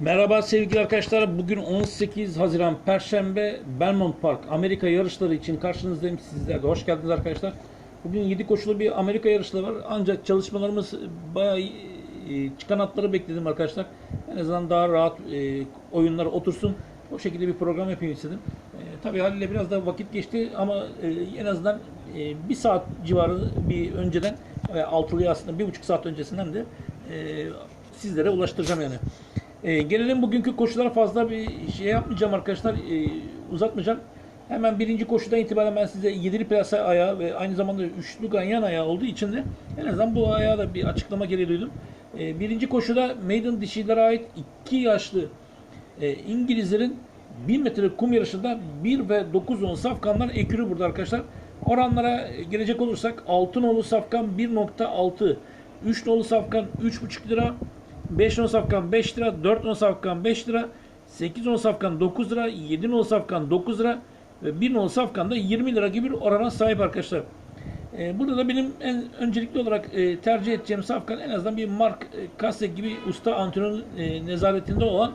Merhaba sevgili arkadaşlar. Bugün 18 Haziran Perşembe Belmont Park Amerika yarışları için karşınızdayım sizler de. Hoş geldiniz arkadaşlar. Bugün 7 koşulu bir Amerika yarışları var. Ancak çalışmalarımız bayağı e, çıkan atları bekledim arkadaşlar. En azından daha rahat e, oyunlar otursun. O şekilde bir program yapayım istedim. E, tabii haliyle biraz da vakit geçti ama e, en azından bir saat civarı bir önceden e, altılıya aslında bir buçuk saat öncesinden de sizlere ulaştıracağım yani. E, gelelim bugünkü koşulara fazla bir şey yapmayacağım arkadaşlar. E, uzatmayacağım. Hemen birinci koşudan itibaren ben size yedili plasa ayağı ve aynı zamanda üçlü ganyan ayağı olduğu için de en azından bu ayağa da bir açıklama gereği duydum. E, birinci koşuda maiden dişilere ait iki yaşlı e, İngilizlerin 1000 metre kum yarışında 1 ve 9 on safkanlar ekürü burada arkadaşlar. Oranlara gelecek olursak Altınoğlu safkan 1.6, 3 nolu safkan 3.5 lira, 5 nolu safkan 5 lira, 4 nolu safkan 5 lira, 8 nolu safkan 9 lira, 7 nolu safkan 9 lira ve 1 nolu safkan da 20 lira gibi bir orana sahip arkadaşlar. Ee, burada da benim en öncelikli olarak e, tercih edeceğim safkan en azından bir Mark e, Kase gibi usta antrenör e, nezaretinde olan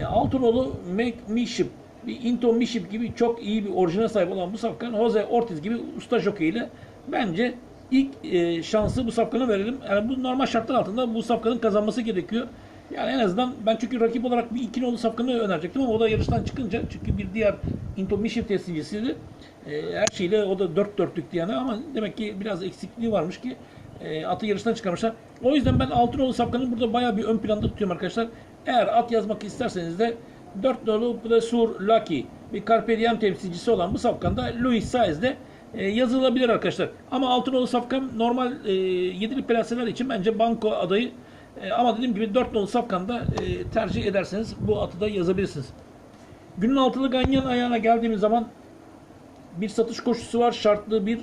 e, Altınoğlu Make Miship bir Into Miship gibi çok iyi bir orijine sahip olan bu safkan Jose Ortiz gibi usta jockey ile bence ilk e, şansı bu safkanı verelim. Yani bu normal şartlar altında bu safkanın kazanması gerekiyor. Yani en azından ben çünkü rakip olarak bir iki nolu safkanı önerecektim ama o da yarıştan çıkınca çünkü bir diğer Into Miship teslimcisiydi. E, her şeyle o da dört dörtlüktü yani ama demek ki biraz eksikliği varmış ki e, atı yarıştan çıkarmışlar. O yüzden ben Altınoğlu Safkan'ı burada bayağı bir ön planda tutuyorum arkadaşlar. Eğer at yazmak isterseniz de 4 nolu Plesur Lucky bir Carpe Diem temsilcisi olan bu safkanda Louis Saez'de e, yazılabilir arkadaşlar. Ama Altınoğlu Safkan normal e, yedili plaseler için bence banko adayı. E, ama dediğim gibi 4 nolu Safkan'da e, tercih ederseniz bu atı da yazabilirsiniz. Günün altılı ganyan ayağına geldiğimiz zaman bir satış koşusu var. Şartlı bir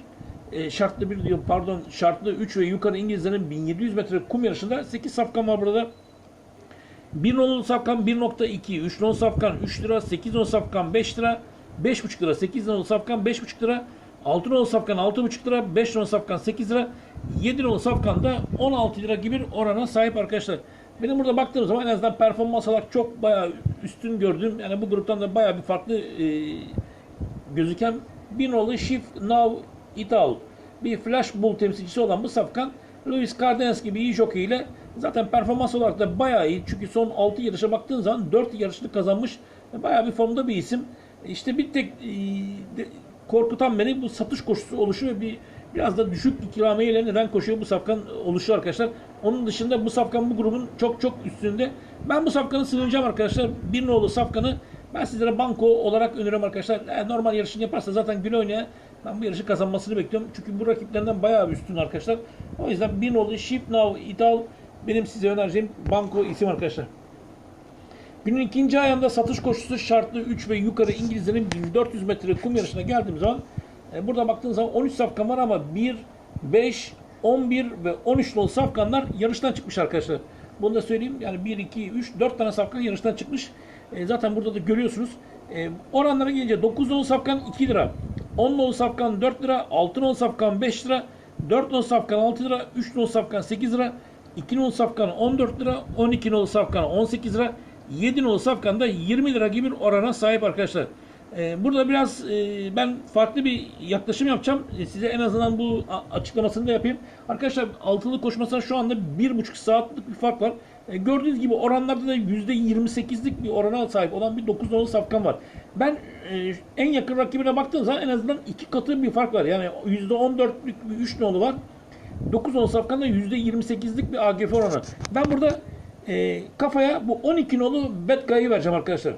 şartlı bir diyor pardon şartlı 3 ve yukarı İngilizlerin 1700 metre kum yarışında 8 safkan var burada. 1 nolu safkan 1.2, 3 nolu safkan 3 lira, 8 nolu safkan 5 lira, 5.5 lira, 8 nolu safkan 5.5 lira, 6 nolu safkan 6.5 lira, 5 nolu safkan 8 lira, 7 nolu safkan da 16 lira gibi bir orana sahip arkadaşlar. Benim burada baktığım zaman en azından performans olarak çok bayağı üstün gördüğüm yani bu gruptan da bayağı bir farklı e, gözüken bir nolu Shift Now Ital bir flash bull temsilcisi olan bu safkan Luis Cardenas gibi iyi jockey ile zaten performans olarak da bayağı iyi. Çünkü son 6 yarışa baktığın zaman 4 yarışını kazanmış. Bayağı bir formda bir isim. İşte bir tek e, de, korkutan beni bu satış koşusu oluşu ve bir biraz da düşük ikramiyeyle neden koşuyor bu safkan oluşu arkadaşlar. Onun dışında bu safkan bu grubun çok çok üstünde. Ben bu safkanı sığınacağım arkadaşlar. Bir nolu safkanı ben sizlere banko olarak öneriyorum arkadaşlar. Eğer normal yarışını yaparsa zaten gün oynaya ben bu yarışı kazanmasını bekliyorum. Çünkü bu rakiplerinden bayağı üstün arkadaşlar. O yüzden bir nolu Ship Now Ital benim size önereceğim banko isim arkadaşlar. Günün ikinci ayağında satış koşusu şartlı 3 ve yukarı İngilizlerin 1400 metre kum yarışına geldiğimiz zaman e, burada baktığınız zaman 13 safkan var ama 1, 5, 11 ve 13 nolu safkanlar yarıştan çıkmış arkadaşlar. Bunu da söyleyeyim. Yani 1, 2, 3, 4 tane safkan yarıştan çıkmış. E, zaten burada da görüyorsunuz. E, oranlara gelince 9 nolu safkan 2 lira. 10 nolu safkan 4 lira. 6 nolu safkan 5 lira. 4 nolu safkan 6 lira. 3 nolu safkan 8 lira. 2 nolu safkan 14 lira. 12 nolu safkan 18 lira. 7 nolu safkan da 20 lira gibi bir orana sahip arkadaşlar. Ee, burada biraz e, ben farklı bir yaklaşım yapacağım. E, size en azından bu açıklamasını da yapayım. Arkadaşlar altılı koşmasına şu anda 1,5 saatlik bir fark var. E, gördüğünüz gibi oranlarda da %28'lik bir orana sahip olan bir 9 nolu safkan var. Ben en yakın rakibine baktığım zaman en azından iki katı bir fark var. Yani %14'lük bir 3 nolu var. 9 nolu safkanda %28'lik bir AGF oranı. Ben burada e, kafaya bu 12 nolu bet gayı vereceğim arkadaşlar.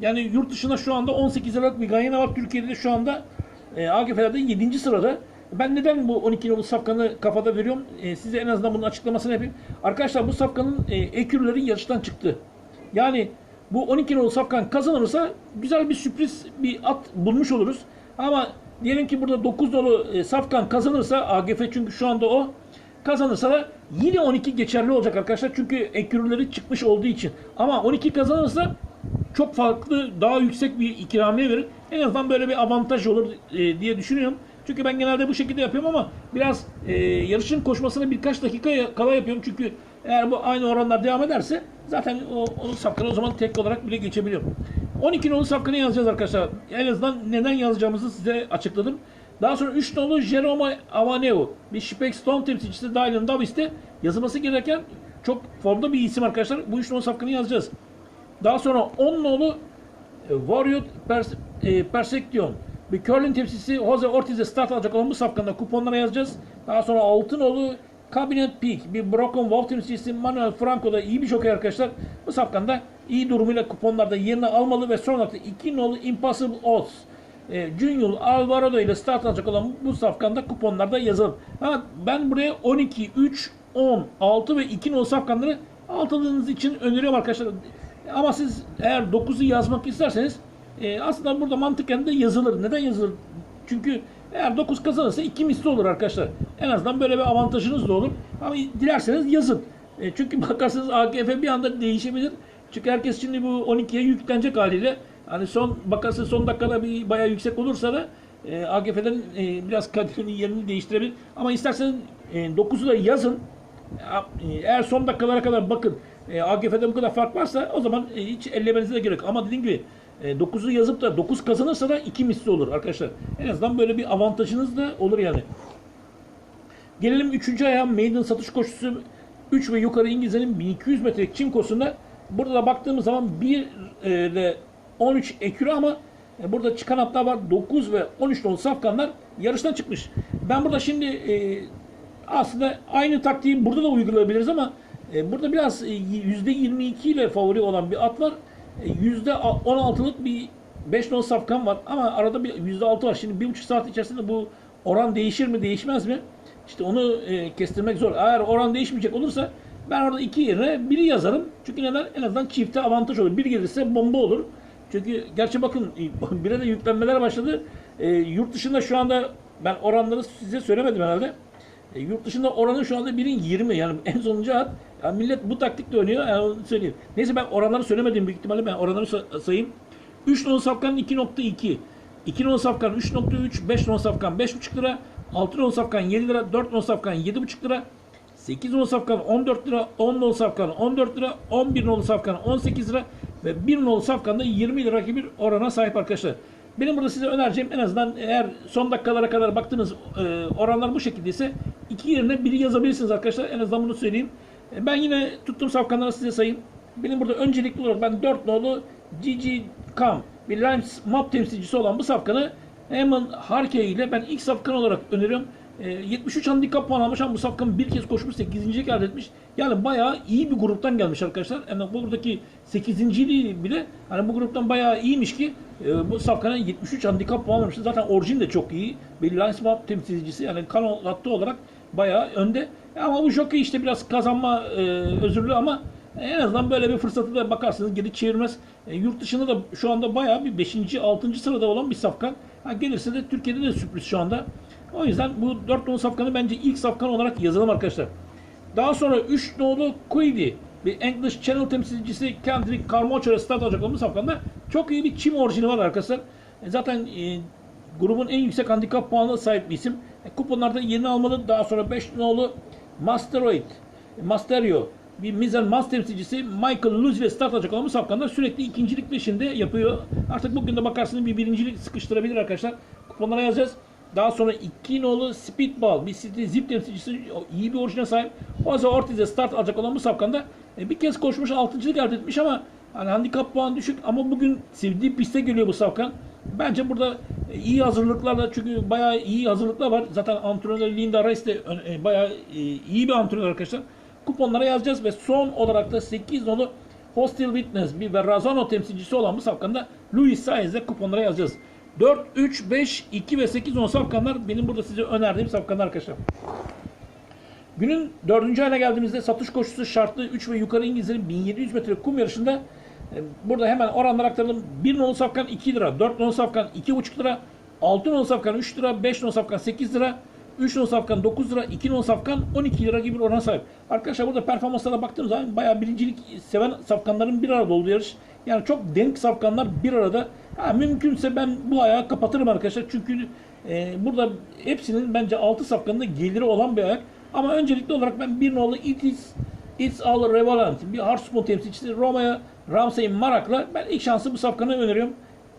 Yani yurt dışında şu anda 18 liralık bir gayına var. Türkiye'de de şu anda e, AGF'lerde 7. sırada. Ben neden bu 12 nolu safkanı kafada veriyorum? E, size en azından bunun açıklamasını yapayım. Arkadaşlar bu safkanın e, ekürleri yarıştan çıktı. Yani bu 12 nolu safkan kazanırsa güzel bir sürpriz bir at bulmuş oluruz. Ama diyelim ki burada 9 nolu e, safkan kazanırsa AGF çünkü şu anda o kazanırsa da yine 12 geçerli olacak arkadaşlar. Çünkü ekürleri çıkmış olduğu için. Ama 12 kazanırsa çok farklı, daha yüksek bir ikramiye verir. En azından böyle bir avantaj olur e, diye düşünüyorum. Çünkü ben genelde bu şekilde yapıyorum ama biraz e, yarışın koşmasına birkaç dakika kala yapıyorum. Çünkü Eğer bu aynı oranlar devam ederse zaten o, onun safkanı o zaman tek olarak bile geçebiliyor. 12 nolu safkanı yazacağız arkadaşlar. En azından neden yazacağımızı size açıkladım. Daha sonra 3 nolu Jerome Avaneo, bir Spike Stone temsilcisi Dylan Davis'te yazılması gereken çok formda bir isim arkadaşlar. Bu 3 nolu safkanı yazacağız. Daha sonra 10 nolu e, Warrior Pers- e, Persecution. Bir curling temsilcisi Jose Ortiz'e start alacak olan bu safkanda kuponlara yazacağız. Daha sonra altın nolu Cabinet Peak. Bir Broken Wolf temsilcisi Manuel Franco da iyi bir jockey arkadaşlar. Bu safkanda iyi durumuyla kuponlarda yerini almalı ve son olarak da 2 nolu Impossible Odds. E, Junior Alvarado ile start alacak olan bu safkanda kuponlarda yazalım. Ha, ben buraya 12, 3, 10, 6 ve 2 nolu safkanları altıldığınız için öneriyorum arkadaşlar. Ama siz eğer 9'u yazmak isterseniz e, aslında burada mantıken de yazılır. Neden yazılır? Çünkü eğer 9 kazanırsa 2 misli olur arkadaşlar. En azından böyle bir avantajınız da olur. Ama dilerseniz yazın. E, çünkü bakarsanız AGF bir anda değişebilir. Çünkü herkes şimdi bu 12'ye yüklenecek haliyle. Hani son bakarsanız son dakikada bir bayağı yüksek olursa da e, AGF'den e, biraz kaderini yerini değiştirebilir. Ama isterseniz e, 9'u da yazın. E, Eğer son dakikalara kadar bakın e, AGF'de bu kadar fark varsa o zaman e, hiç ellemenize de gerek. Ama dediğim gibi e, 9'u yazıp da 9 kazanırsa da 2 misli olur arkadaşlar. En azından böyle bir avantajınız da olur yani. Gelelim 3. aya maiden satış koşusu 3 ve yukarı İngilizlerin 1200 metrelik çinkosunda burada da baktığımız zaman 1 ile 13 ekürü ama e, burada çıkan atlar var 9 ve 13 nolu safkanlar yarıştan çıkmış. Ben burada şimdi e, aslında aynı taktiği burada da uygulayabiliriz ama e, burada biraz e, %22 ile favori olan bir at var. E, %16'lık bir 5 nolu safkan var ama arada bir %6 var. Şimdi 1,5 saat içerisinde bu oran değişir mi değişmez mi? İşte onu kestirmek zor. Eğer oran değişmeyecek olursa ben orada iki yerine biri yazarım. Çünkü neden? En azından çifte avantaj olur. Bir gelirse bomba olur. Çünkü gerçi bakın bire de yüklenmeler başladı. E, yurt dışında şu anda ben oranları size söylemedim herhalde. E, yurt dışında oranı şu anda birin 20 yani en sonuncu at. Yani millet bu taktikle oynuyor. Yani onu söyleyeyim. Neyse ben oranları söylemedim büyük ihtimalle ben oranları sa- sayayım. 3 non safkanın 2.2. 2 non safkan 3.3, 5 non safkan 5.5 lira, 6 non safkan 7 lira, 4 non safkan 7.5 lira, 8 non safkan 14 lira, 10 non safkan 14 lira, 11 non safkan 18 lira ve 1 non safkan da 20 lira gibi bir orana sahip arkadaşlar. Benim burada size önereceğim en azından eğer son dakikalara kadar baktığınız e, oranlar bu şekildeyse iki yerine biri yazabilirsiniz arkadaşlar. En azından bunu söyleyeyim. E, ben yine tuttuğum safkanları size sayayım. Benim burada öncelikli olarak ben 4 nolu Gigi Kam bir Limes map temsilcisi olan bu safkanı Eamon Harkey ile ben ilk safkan olarak öneriyorum. E, 73 handikap puan almış ama bu safkan bir kez koşmuş 8. elde etmiş. Yani bayağı iyi bir gruptan gelmiş arkadaşlar. Yani bu buradaki 8. bile hani bu gruptan bayağı iyiymiş ki e, bu safkanın 73 handikap puan almış. Zaten orijin de çok iyi. Bir Lions map temsilcisi yani kanal hattı olarak bayağı önde. Ama bu jockey işte biraz kazanma e, özürlü ama en azından böyle bir fırsatı da bakarsınız geri çevirmez. E, yurt dışında da şu anda bayağı bir 5. 6. sırada olan bir safkan. Ha, gelirse de Türkiye'de de sürpriz şu anda. O yüzden bu 4 nolu safkanı bence ilk safkan olarak yazalım arkadaşlar. Daha sonra 3 nolu Quidi bir English Channel temsilcisi Kendrick Carmocho'ya start alacak bu safkanda çok iyi bir çim orijini var arkadaşlar. E, zaten e, grubun en yüksek handikap puanına sahip bir isim. E, kuponlarda yerini almalı. Daha sonra 5 nolu Masteroid, Masterio bir Mizel Mas temsilcisi Michael Luz ve start alacak olan bu safkanda sürekli ikincilik peşinde yapıyor. Artık bugün de bakarsınız bir birincilik sıkıştırabilir arkadaşlar. Kuponlara yazacağız. Daha sonra 2 nolu Speedball, bir City Zip temsilcisi iyi bir orijine sahip. Jose Ortiz'e start alacak olan bu safkanda e, bir kez koşmuş 6.lık elde etmiş ama hani handikap puan düşük ama bugün sevdiği piste geliyor bu safkan. Bence burada e, iyi hazırlıklarla çünkü bayağı iyi hazırlıklar var. Zaten antrenör Linda Rice de e, bayağı e, iyi bir antrenör arkadaşlar. Kuponlara yazacağız ve son olarak da 8 nolu Hostile Witness bir ve Razano temsilcisi olan bu safkanda Luis Saez'e kuponlara yazacağız. 4, 3, 5, 2 ve 8 10 safkanlar benim burada size önerdiğim safkanlar arkadaşlar. Günün dördüncü ayına geldiğimizde satış koşusu şartlı 3 ve yukarı İngilizlerin 1700 metre kum yarışında e, burada hemen oranlar aktaralım. 1 nolu safkan 2 lira, 4 nolu safkan 2,5 lira, 6 nolu safkan 3 lira, 5 nolu safkan 8 lira, 3 nolu safkan 9 lira, 2 nolu safkan 12 lira gibi bir orana sahip. Arkadaşlar burada performanslara baktığımız zaman bayağı birincilik seven safkanların bir arada olduğu yarış. Yani çok denk safkanlar bir arada. Ha, mümkünse ben bu ayağı kapatırım arkadaşlar. Çünkü e, burada hepsinin bence 6 safkanında geliri olan bir ayak. Ama öncelikli olarak ben bir nolu Itis It's All Revelant bir Hearthstone temsilcisi Roma'ya Ramsey Marak'la ben ilk şansı bu safkanı öneriyorum.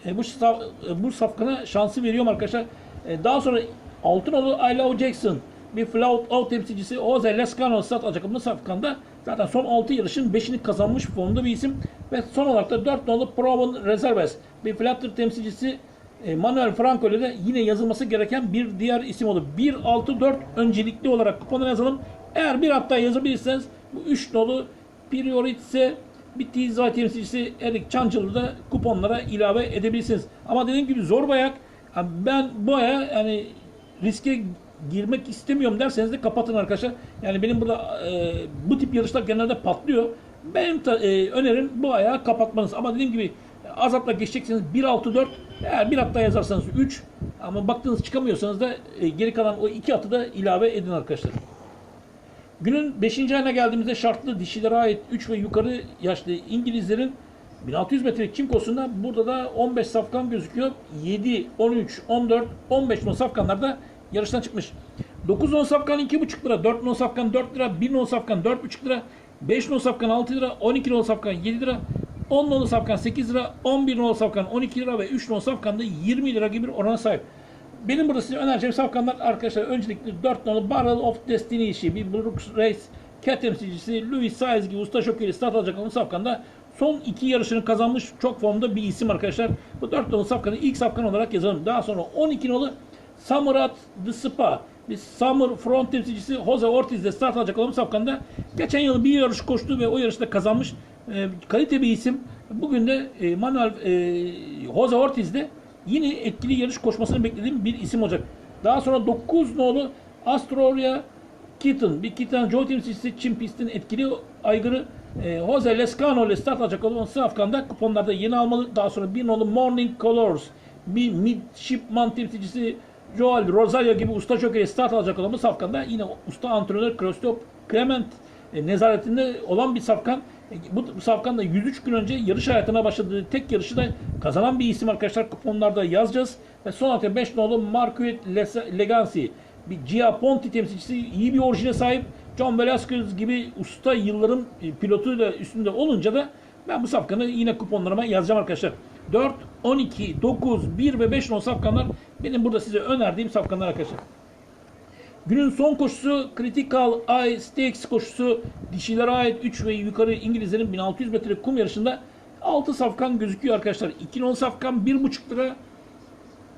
E, bu, saf, e, bu safkana şansı veriyorum arkadaşlar. E, daha sonra Altınoğlu Ayla Jackson bir flout out temsilcisi Jose Lescano alacak bu safkanda zaten son 6 yarışın 5'ini kazanmış formda bir isim ve son olarak da 4 nolu Proven Reserves bir flatter temsilcisi e, Manuel Franco ile de yine yazılması gereken bir diğer isim oldu. 1-6-4 öncelikli olarak kupona yazalım. Eğer bir hatta yazabilirseniz bu 3 nolu Prioritse bir TZY temsilcisi Erik Çancıl'ı da kuponlara ilave edebilirsiniz. Ama dediğim gibi zor bayak. Yani ben bu aya yani riske girmek istemiyorum derseniz de kapatın arkadaşlar. Yani benim burada e, bu tip yarışlar genelde patlıyor. Benim ta- e, önerim bu ayağı kapatmanız. Ama dediğim gibi az atla geçecekseniz 1-6-4 eğer bir hatta yazarsanız 3 ama baktığınız çıkamıyorsanız da e, geri kalan o iki atı da ilave edin arkadaşlar. Günün 5. ayına geldiğimizde şartlı dişilere ait 3 ve yukarı yaşlı İngilizlerin 1600 metre kimkosunda burada da 15 safkan gözüküyor. 7, 13, 14, 15 non safkanlar da yarıştan çıkmış. 9 non safkan 2,5 lira, 4 non safkan 4 lira, 1 non safkan 4,5 lira, 5 non safkan 6 lira, 12 non safkan 7 lira, 10 non safkan 8 lira, 11 non safkan 12 lira ve 3 non safkan da 20 lira gibi bir orana sahip. Benim burada size önereceğim safkanlar arkadaşlar öncelikle 4 nolu Barrel of Destiny işi bir Brooks Race cat temsilcisi Louis Saez gibi usta şokeri start alacak olan safkanda son iki yarışını kazanmış çok formda bir isim arkadaşlar. Bu 4 nolu safkanı ilk safkan olarak yazalım. Daha sonra 12 nolu Samurat The Spa bir Summer Front temsilcisi Jose Ortiz de start alacak olan safkanda geçen yıl bir yarış koştu ve o yarışta kazanmış e, kalite bir isim. Bugün de e, Manuel e, Jose Ortiz de yine etkili yarış koşmasını beklediğim bir isim olacak. Daha sonra 9 nolu Astroria Kitten, bir Kitten Joe temsilcisi Çin pistin etkili aygırı e, Jose Lescano ile start alacak olan Safkan'da kuponlarda yeni almalı. Daha sonra bir nolu Morning Colors, bir Midshipman temsilcisi Joel Rosario gibi usta jokeri start alacak olan bu safkanda yine usta antrenör Christoph Clement e, nezaretinde olan bir safkan. E, bu, bu safkan da 103 gün önce yarış hayatına başladığı tek yarışı da kazanan bir isim arkadaşlar. Kuponlarda yazacağız. Ve son olarak 5 nolu Marquette Legacy bir Gia Ponti temsilcisi iyi bir orijine sahip. John Velasquez gibi usta yılların e, pilotuyla üstünde olunca da ben bu safkanı yine kuponlarıma yazacağım arkadaşlar. 4, 12, 9, 1 ve 5 non safkanlar benim burada size önerdiğim safkanlar arkadaşlar. Günün son koşusu Critical Eye Stakes koşusu dişilere ait 3 ve yukarı İngilizlerin 1600 metre kum yarışında 6 safkan gözüküyor arkadaşlar. 2 non safkan 1,5 lira,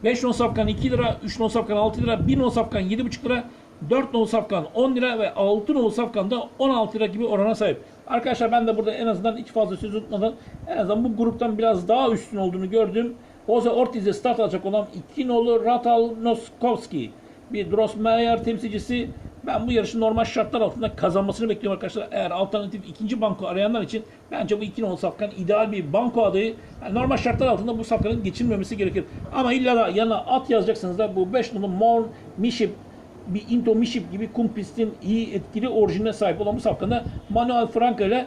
5 non safkan 2 lira, 3 non safkan 6 lira, 1 non safkan 7,5 lira, 4 non safkan 10 lira ve 6 non safkan da 16 lira gibi orana sahip. Arkadaşlar ben de burada en azından hiç fazla söz unutmadan en azından bu gruptan biraz daha üstün olduğunu gördüm. Jose Ortiz'e start alacak olan 2 nolu Ratal Noskowski bir Drossmeyer temsilcisi. Ben bu yarışın normal şartlar altında kazanmasını bekliyorum arkadaşlar. Eğer alternatif ikinci banko arayanlar için bence bu iki nolu safkan ideal bir banko adayı. Yani normal şartlar altında bu safkanın geçilmemesi gerekir. Ama illa da yanına at yazacaksınız da bu 5 nolu Morn Miship bir Into Miship gibi kum pistin iyi etkili orijinine sahip olan bu safkanda Manuel Franco ile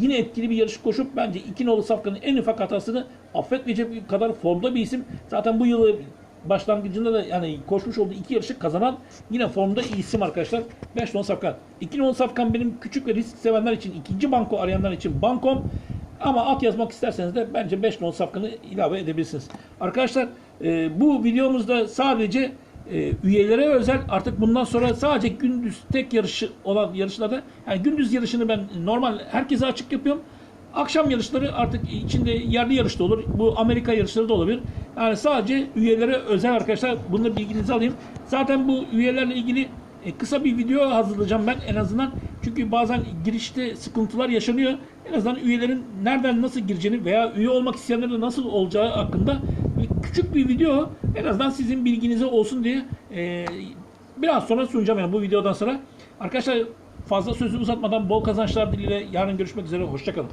yine etkili bir yarış koşup bence iki nolu safkanın en ufak hatasını affetmeyecek kadar formda bir isim. Zaten bu yılı başlangıcında da yani koşmuş olduğu iki yarışı kazanan yine formda iyi isim arkadaşlar. 5 non safkan. 2 non safkan benim küçük ve risk sevenler için, ikinci banko arayanlar için bankom. Ama at yazmak isterseniz de bence 5 non safkanı ilave edebilirsiniz. Arkadaşlar e, bu videomuzda sadece e, üyelere özel artık bundan sonra sadece gündüz tek yarışı olan yarışlarda yani gündüz yarışını ben normal herkese açık yapıyorum. Akşam yarışları artık içinde yerli yarışta olur. Bu Amerika yarışları da olabilir. Yani sadece üyelere özel arkadaşlar. Bunu bilginizi alayım. Zaten bu üyelerle ilgili e, kısa bir video hazırlayacağım ben en azından. Çünkü bazen girişte sıkıntılar yaşanıyor. En azından üyelerin nereden nasıl gireceğini veya üye olmak isteyenlerin nasıl olacağı hakkında küçük bir video en azından sizin bilginize olsun diye e, biraz sonra sunacağım yani bu videodan sonra. Arkadaşlar fazla sözü uzatmadan bol kazançlar dileğiyle yarın görüşmek üzere. Hoşçakalın.